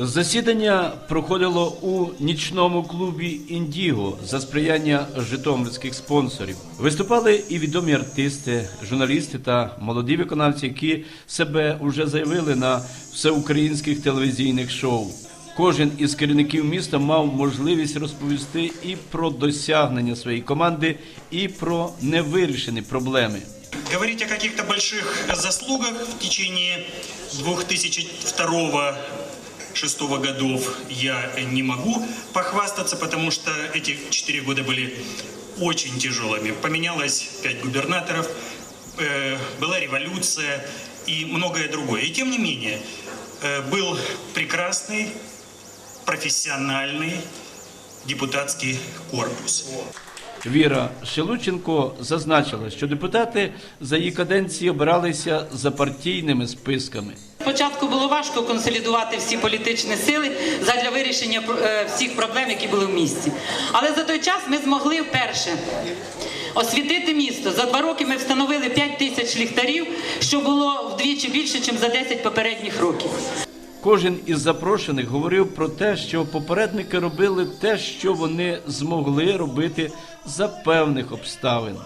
Засідання проходило у нічному клубі Індіго за сприяння житомирських спонсорів. Виступали і відомі артисти, журналісти та молоді виконавці, які себе вже заявили на всеукраїнських телевізійних шоу. Кожен із керівників міста мав можливість розповісти і про досягнення своєї команди, і про невирішені проблеми. Говорить о каких-то больших заслугах в течение 2002 6 годов я не могу похвастаться, потому что эти четыре года были очень тяжелыми. Поменялось пять губернаторов, э, была революция и многое другое. И тем не менее, э, был прекрасный, профессиональный депутатский корпус. Віра Шелученко зазначила, що депутати за її каденції обиралися за партійними списками. Спочатку було важко консолідувати всі політичні сили задля вирішення е, всіх проблем, які були в місті. Але за той час ми змогли вперше освітити місто. За два роки ми встановили 5 тисяч ліхтарів, що було вдвічі більше, ніж за 10 попередніх років. Кожен із запрошених говорив про те, що попередники робили те, що вони змогли робити за певних обставин.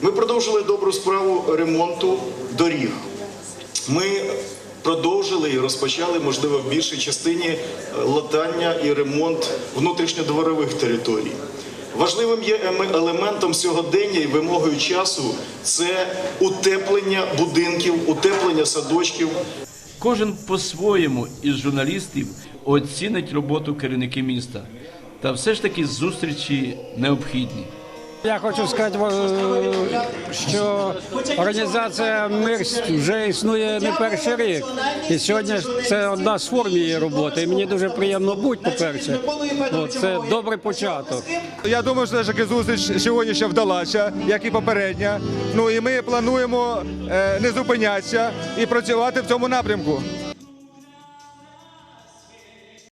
Ми продовжили добру справу ремонту доріг. Ми продовжили і розпочали, можливо, в більшій частині е, латання і ремонт внутрішньодворових територій. Важливим є ем- елементом сьогодення і вимогою часу це утеплення будинків, утеплення садочків, Кожен по-своєму із журналістів оцінить роботу керівників міста. Та все ж таки зустрічі необхідні. Я хочу сказати, е, що організація мир вже існує не перший рік. І сьогодні це одна з форм її роботи. І мені дуже приємно бути, по-перше. Це добрий початок. Я думаю, що таки зустріч сьогоднішня вдалася, як і попередня. Ну і ми плануємо е, не зупинятися і працювати в цьому напрямку.